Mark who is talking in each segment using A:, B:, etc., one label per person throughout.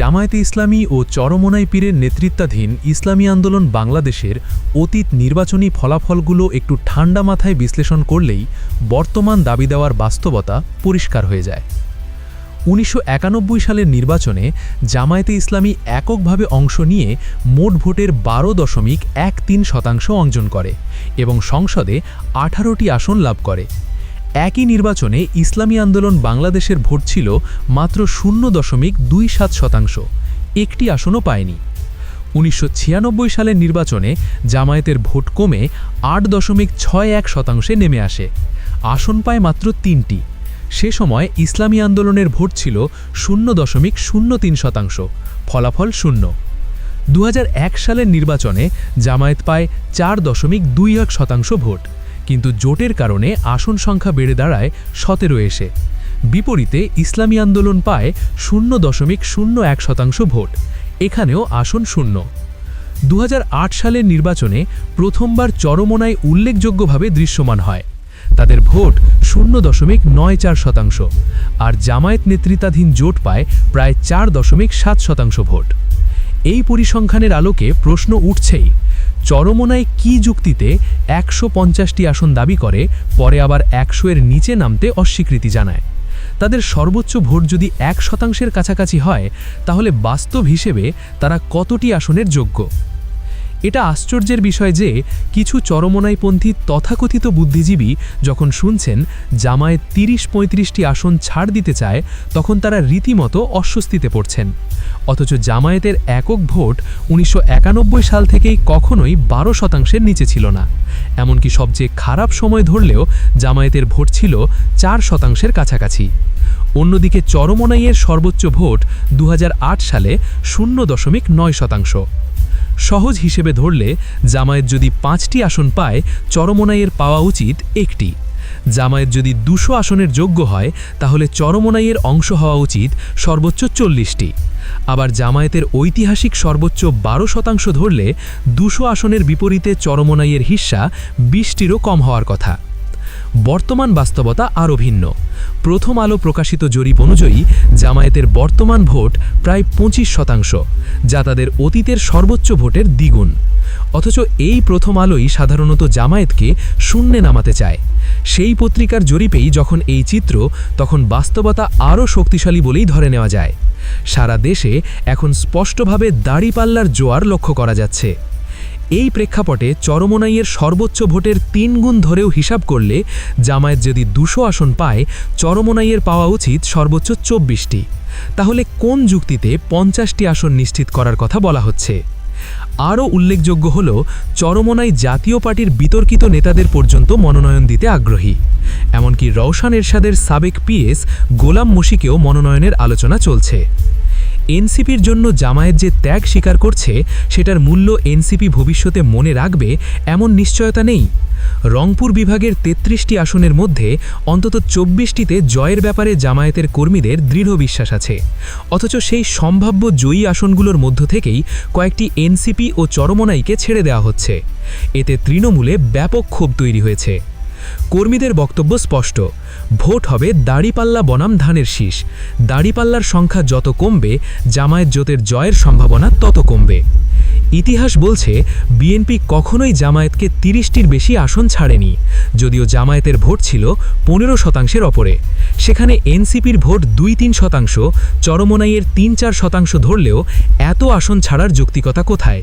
A: জামায়াতে ইসলামী ও চরমোনাই পীরের নেতৃত্বাধীন ইসলামী আন্দোলন বাংলাদেশের অতীত নির্বাচনী ফলাফলগুলো একটু ঠান্ডা মাথায় বিশ্লেষণ করলেই বর্তমান দাবি দেওয়ার বাস্তবতা পরিষ্কার হয়ে যায়। উনিশশো একানব্বই সালের নির্বাচনে জামায়াতে ইসলামী এককভাবে অংশ নিয়ে মোট ভোটের বারো দশমিক এক তিন শতাংশ অর্জন করে এবং সংসদে আঠারোটি আসন লাভ করে। একই নির্বাচনে ইসলামী আন্দোলন বাংলাদেশের ভোট ছিল মাত্র শূন্য দশমিক দুই সাত শতাংশ। একটি আসনও পায়নি। উনিশশো ছিয়ানব্বই সালের নির্বাচনে জামায়াতের ভোট কমে আট দশমিক ছয় এক শতাংশে নেমে আসে। আসন পায় মাত্র তিনটি। সে সময় ইসলামী আন্দোলনের ভোট ছিল শূন্য দশমিক শূন্য তিন শতাংশ, ফলাফল শূন্য। দু সালের নির্বাচনে জামায়াত পায় চার দশমিক দুই এক শতাংশ ভোট। কিন্তু জোটের কারণে আসন সংখ্যা বেড়ে দাঁড়ায় সতেরো এসে। বিপরীতে ইসলামী আন্দোলন পায় শূন্য দশমিক শূন্য এক শতাংশ ভোট। এখানেও আসন শূন্য। দু সালের নির্বাচনে প্রথমবার চরমোনায় উল্লেখযোগ্যভাবে দৃশ্যমান হয়। তাদের ভোট শূন্য দশমিক নয় চার শতাংশ। আর জামায়াত নেতৃত্বাধীন জোট পায় প্রায় চার দশমিক সাত শতাংশ ভোট। এই পরিসংখ্যানের আলোকে প্রশ্ন উঠছেই চরমোনায় কি যুক্তিতে একশো পঞ্চাশটি আসন দাবি করে, পরে আবার একশো এর নিচে নামতে অস্বীকৃতি জানায়। তাদের সর্বোচ্চ ভোট যদি এক শতাংশের কাছাকাছি হয়, তাহলে বাস্তব হিসেবে তারা কতটি আসনের যোগ্য? এটা আশ্চর্যের বিষয় যে কিছু চরমনাইপন্থী তথাকথিত বুদ্ধিজীবী যখন শুনছেন, জামায়াত তিরিশ পঁয়ত্রিশটি আসন ছাড় দিতে চায়, তখন তারা রীতিমতো অস্বস্তিতে পড়ছেন। অথচ জামায়াতের একক ভোট উনিশশো একানব্বই সাল থেকেই কখনোই বারো শতাংশের নিচে ছিল না। এমনকি সবচেয়ে খারাপ সময় ধরলেও জামায়াতের ভোট ছিল চার শতাংশের কাছাকাছি। অন্যদিকে চরমনাইয়ের সর্বোচ্চ ভোট দু হাজার আট সালে শূন্য দশমিক নয় শতাংশ। সহজ হিসেবে ধরলে জামায়াত যদি পাঁচটি আসন পায়, চরমোনাইয়ের পাওয়া উচিত একটি। জামায়াত যদি দুশো আসনের যোগ্য হয়, তাহলে চরমোনাইয়ের অংশ হওয়া উচিত সর্বোচ্চ চল্লিশটি। আবার জামায়াতের ঐতিহাসিক সর্বোচ্চ বারো শতাংশ ধরলে দুশো আসনের বিপরীতে চরমোনাইয়ের হিস্সা বিশটিরও কম হওয়ার কথা। বর্তমান বাস্তবতা আরও ভিন্ন। প্রথম আলো প্রকাশিত জরিপ অনুযায়ী, জামায়াতের বর্তমান ভোট প্রায় পঁচিশ শতাংশ, যা তাদের অতীতের সর্বোচ্চ ভোটের দ্বিগুণ। অথচ এই প্রথম আলোই সাধারণত জামায়াতকে শূন্যে নামাতে চায়। সেই পত্রিকার জরিপেই যখন এই চিত্র, তখন বাস্তবতা আরও শক্তিশালী বলেই ধরে নেওয়া যায়। সারা দেশে এখন স্পষ্টভাবে দাড়িপাল্লার জোয়ার লক্ষ্য করা যাচ্ছে। এই প্রেক্ষাপটে চরমোনাইয়ের সর্বোচ্চ ভোটের তিন গুণ ধরেও হিসাব করলে জামায়াত যদি দুশো আসন পায়, চরমোনাইয়ের পাওয়া উচিত সর্বোচ্চ চব্বিশটি। তাহলে কোন যুক্তিতে পঞ্চাশটি আসন নিশ্চিত করার কথা বলা হচ্ছে? আরও উল্লেখযোগ্য হল, চরমোনাই জাতীয় পার্টির বিতর্কিত নেতাদের পর্যন্ত মনোনয়ন দিতে আগ্রহী। এমনকি রওশান এরশাদের সাবেক পিএস গোলাম মুশিকেও মনোনয়নের আলোচনা চলছে। এনসিপির জন্য জামায়াত যে ত্যাগ স্বীকার করছে, সেটার মূল্য এনসিপি ভবিষ্যতে মনে রাখবে এমন নিশ্চয়তা নেই। রংপুর বিভাগের ৩৩টি আসনের মধ্যে অন্তত চব্বিশটিতে জয়ের ব্যাপারে জামায়াতের কর্মীদের দৃঢ় বিশ্বাস আছে। অথচ সেই সম্ভাব্য জয়ী আসনগুলোর মধ্য থেকেই কয়েকটি এনসিপি ও চরমনাইকে ছেড়ে দেওয়া হচ্ছে। এতে তৃণমূলে ব্যাপক ক্ষোভ তৈরি হয়েছে। কর্মীদের বক্তব্য স্পষ্ট। ভোট হবে দাড়িপাল্লা বনাম ধানের শীষ। দাড়িপাল্লার সংখ্যা যত কমবে, জামায়াত জোটের জয়ের সম্ভাবনা তত কমবে। ইতিহাস বলছে, বিএনপি কখনোই জামায়াতকে তিরিশটির বেশি আসন ছাড়েনি, যদিও জামায়াতের ভোট ছিল পনেরো শতাংশের ওপরে। সেখানে এনসিপির ভোট দুই তিন শতাংশ, চরমোনাইয়ের তিন চার শতাংশ ধরলেও এত আসন ছাড়ার যৌক্তিকতা কোথায়?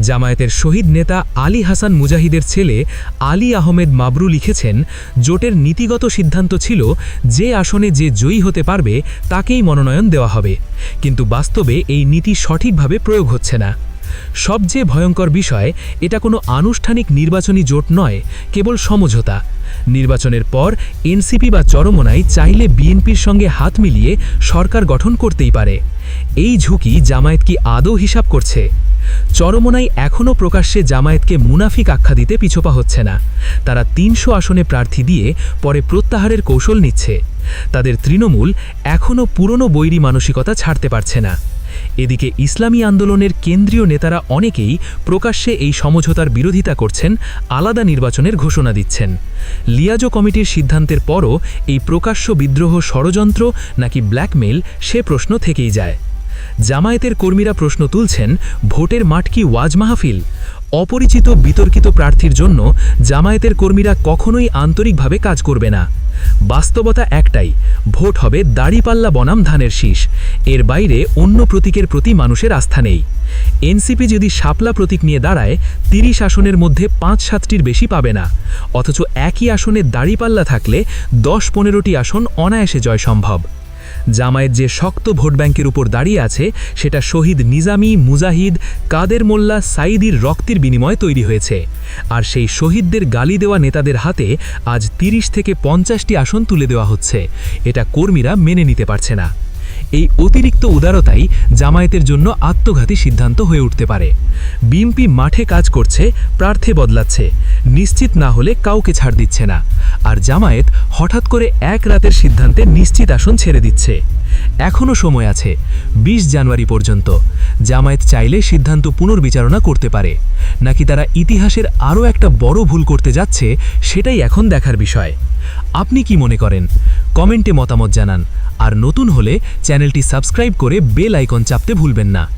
A: জামায়াতের শহীদ নেতা আলী হাসান মুজাহিদের ছেলে আলী আহমেদ মাবরু লিখেছেন, জোটের নীতিগত সিদ্ধান্ত ছিল যে আসনে যে জয়ী হতে পারবে তাকেই মনোনয়ন দেওয়া হবে। কিন্তু বাস্তবে এই নীতি সঠিকভাবে প্রয়োগ হচ্ছে না। সবচেয়ে ভয়ঙ্কর বিষয়, এটা কোনো আনুষ্ঠানিক নির্বাচনী জোট নয়, কেবল সমঝোতা। নির্বাচনের পর এনসিপি বা চরমোনাই চাইলে বিএনপির সঙ্গে হাত মিলিয়ে সরকার গঠন করতেই পারে। এই ঝুঁকি জামায়াত কি আদৌ হিসাব করছে? চরমোনাই এখনও প্রকাশ্যে জামায়াতকে মুনাফিক আখ্যা দিতে পিছোপা হচ্ছে না। তারা তিনশো আসনে প্রার্থী দিয়ে পরে প্রত্যাহারের কৌশল নিচ্ছে। তাদের তৃণমূল এখনও পুরনো বৈরী মানসিকতা ছাড়তে পারছে না। এদিকে ইসলামী আন্দোলনের কেন্দ্রীয় নেতারা অনেকেই প্রকাশ্যে এই সমঝোতার বিরোধিতা করছেন, আলাদা নির্বাচনের ঘোষণা দিচ্ছেন। লিয়াজো কমিটির সিদ্ধান্তের পরও এই প্রকাশ্য বিদ্রোহ ষড়যন্ত্র নাকি ব্ল্যাকমেল সে প্রশ্ন থেকেই যায়। জামায়াতের কর্মীরা প্রশ্ন তুলছেন, ভোটের মাঠ কি ওয়াজ মাহফিল? অপরিচিত বিতর্কিত প্রার্থীর জন্য জামায়াতের কর্মীরা কখনোই আন্তরিকভাবে কাজ করবে না। বাস্তবতা একটাই, ভোট হবে দাড়িপাল্লা বনাম ধানের শীষ। এর বাইরে অন্য প্রতীকের প্রতি মানুষের আস্থা নেই। এনসিপি যদি শাপলা প্রতীক নিয়ে দাঁড়ায়, তিরিশ আসনের মধ্যে পাঁচ সাতটির বেশি পাবে না। অথচ একই আসনে দাড়িপাল্লা থাকলে দশ পনেরোটি আসন অনায়াসে জয় সম্ভব জামায়াত যে শক্ত ভোট ব্যাংকের উপর দাঁড়িয়ে আছে, সেটা শহীদ নিজামি, মুজাহিদ, কাদের মোল্লা, সাইদির রক্তের বিনিময়ে তৈরি হয়েছে। আর সেই শহীদদের গালি দেওয়া নেতাদের হাতে আজ তিরিশ থেকে পঞ্চাশটি আসন তুলে দেওয়া হচ্ছে। এটা কর্মীরা মেনে নিতে পারছে না। এই অতিরিক্ত উদারতাই জামায়াতের জন্য আত্মঘাতী সিদ্ধান্ত হয়ে উঠতে পারে। বিএনপি মাঠে কাজ করছে, প্রার্থী বদলাচ্ছে। নিশ্চিত না হলে কাউকে ছাড় দিচ্ছে না। আর জামায়াত হঠাৎ করে এক রাতের সিদ্ধান্তে নিশ্চিত আসন ছেড়ে দিচ্ছে। এখনও সময় আছে ২০ জানুয়ারি পর্যন্ত। জামায়াত চাইলে সিদ্ধান্ত পুনর্বিচারণা করতে পারে। নাকি তারা ইতিহাসের আরও একটা বড় ভুল করতে যাচ্ছে, সেটাই এখন দেখার বিষয়। আপনি কি মনে করেন? কমেন্টে মতামত জানান। আর নতুন হলে চ্যানেলটি সাবস্ক্রাইব করে বেল আইকন চাপতে ভুলবেন না।